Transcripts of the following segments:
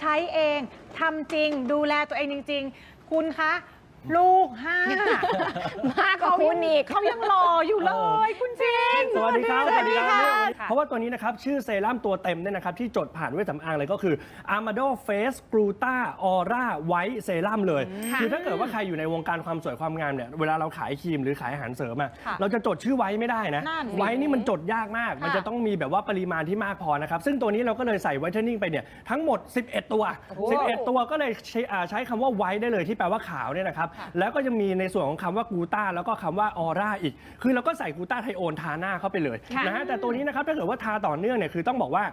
ใช้เองทำจริง ดูแลตัวเองจริง ๆ คุณคะ ลูกห้ามากกว่าคุณอีก เขายังหล่ออยู่เลย คุณจริง สวัสดีครับ สวัสดีค่ะ เพราะว่าตัวนี้นะครับ ชื่อเซรั่มตัวเต็มเนี่ยนะครับ ที่จดผ่านเวชสำอางเลยก็คือ Armado Face Gluta Aura White Serum เลย คือถ้าเกิดว่าใครอยู่ในวงการความสวยความงามเนี่ยเวลาเราขายครีมหรือขายอาหารเสริมอะค่ะเราจะจดชื่อไว้ไม่ได้นะ นั่นสิไว้นี่มันจดยากมากค่ะมันจะต้องมีแบบว่าปริมาณที่มากพอนะครับ ซึ่งตัวนี้เราก็เลยใส่ไวท์เทนนิ่งไปเนี่ยทั้งหมด 11 ตัว11 ตัวก็เลยใช้อ่าใช้คำว่าไวท์ได้เลยที่แปลว่าขาวเนี่ยนะครับแล้วก็จะมีในส่วนของคำว่ากูต้าแล้วก็คำว่าออร่าอีก คือเราก็ใส่กูต้าไทโอนทาหน้าเข้าไปเลยค่ะ นะฮะแต่ตัวนี้นะครับถ้าเกิดว่าทาต่อเนื่องเนี่ยคือต้องบอกว่า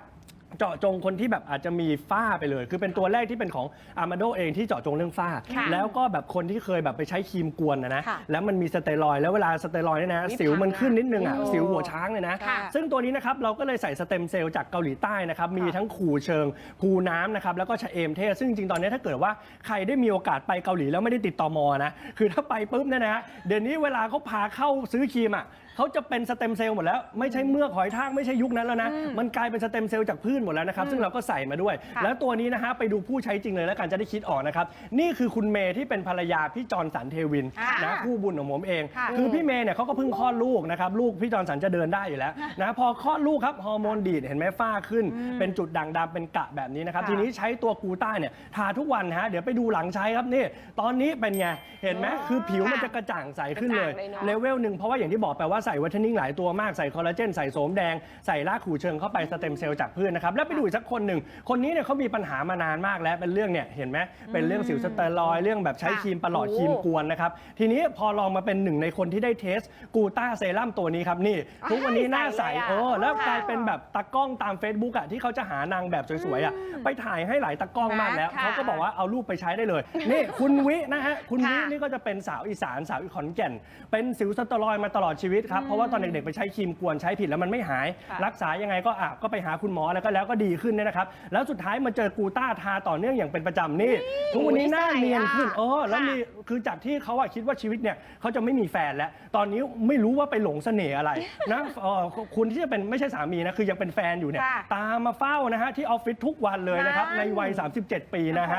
เจาะจงคนที่แบบอาจจะมีฝ้าไปเลย คือเป็นตัวแรกที่เป็นของ Armado เองที่เจาะจงเรื่องฝ้า ค่ะแล้วก็แบบคนที่เคยแบบไปใช้ครีมกวนนะนะค่ะแล้วมันมีสเตียรอยด์แล้วเวลาสเตียรอยด์เนี่ยนะมีสิวมันพังอะขึ้นนิดนึงอะโอ้สิวหัวช้างเลยนะ ค่ะ ซึ่งตัวนี้นะครับเราก็เลยใส่สเต็มเซลล์จากเกาหลีใต้นะครับมีทั้งขู่เชิงภูน้ำนะครับแล้วก็ชะเอมเทศซึ่งจริงๆตอนนี้ถ้าเกิดว่าใครได้มีโอกาสไปเกาหลีแล้วไม่ได้ติดต่อมอนะคือถ้าไปปุ๊บเนี่ยนะเดี๋ยวนี้เวลาเขาพาเข้าซื้อครีมอะ เขาจะเป็นสเต็มเซลล์หมดแล้ว ไม่ใช่เมือกหอยทากไม่ใช่ยุคนั้นแล้วนะ มันกลายเป็นสเต็มเซลล์จากพืชหมดแล้วนะครับ ซึ่งเราก็ใส่มาด้วยค่ะแล้วตัวนี้นะฮะไปดูผู้ใช้จริงเลยแล้วกันจะได้คิดออกนะครับ นี่คือคุณเมย์ที่เป็นภรรยาพี่จอร์นสันเทวินอ่านนะคู่บุญของผมเองค่ะคือพี่เมย์เนี่ยเขาก็เพิ่งคลอดลูกนะครับลูกพี่จอร์นสันจะเดินได้อยู่แล้วนะพอคลอดลูกครับฮอร์โมนดีดเห็นไหมฝ้าขึ้น เป็นจุดด่างดำเป็นกะแบบนี้นะครับค่ะทีนี้ใช้ตัวกูต้าเนี่ยทาทุกวันนะฮะเดี๋ยวไปดูหลังใช้ครับนี่ตอนนี้เป็นไงเห็นไหมคือผิวมันจะกระจ่างใสขึ้นเลยกระจ่างเลยเนอะเลเวลหนึ่งเพราะว่าอย่างที่บอกไปว่าใส่วัฒนิ่งหลายตัวมากใส่คอลลาเจนใส่โสมแดงใส่รากขู่เชิงเข้าไปสเต็มเซลล์จากพืชนะครับแล้วไปดูอีกสักคนหนึ่งคนนี้เนี่ยเขามีปัญหามานานมากแล้วเป็นเรื่องเนี่ยเห็นไหมเป็นเรื่องสิวสเตียรอยด์เรื่องแบบใช้ค่ะครีมประหลอดโอ้ครีมกวนนะครับทีนี้พอลองมาเป็นหนึ่งในคนที่ได้เทสกูต้าเซรั่มตัวนี้ครับนี่ทุกวันนี้หน้าใสใส่เลยอะโอ้แล้วค่ะกลายเป็นแบบตากล้องตาม Facebook อะที่เขาจะหานางแบบสวยๆอะไปถ่ายให้หลายตากล้องมากแล้วค่ะเขาก็บอกว่าเอารูปไปใช้ได้เลยนี่คุณวินะฮะคุณวิค่ะนี่ก็จะเป็นสาวอีสานสาวอีขอนแก่น เป็นสิวสเตอรอยด์มาตลอดชีวิตครับเพราะว่าตอนเด็กๆไปใช้ครีมกวนใช้ผิดแล้วมันไม่หาย ค่ะ รักษายังไงก็อะก็ไปหาคุณหมอแล้วก็แล้วก็ดีขึ้นเนี่ยนะครับ แล้วสุดท้ายมาเจอกูต้าทาต่อเนื่องอย่างเป็นประจำนี่ทุกวันนี้หน้าเนียนขึ้นใส่อะเออแล้วมี คือจากที่เขาอะคิดว่าชีวิตเนี่ยเขาจะไม่มีแฟนแล้ว ตอนนี้ไม่รู้ว่าไปหลงเสน่ห์อะไร นะเอ่อคุณที่จะเป็นไม่ใช่สามีนะ คือยังเป็นแฟนอยู่เนี่ย ค่ะตามมาเฝ้านะฮะ ที่ออฟฟิศทุกวันเลยนะครับในวัย 37 ปีนะฮะ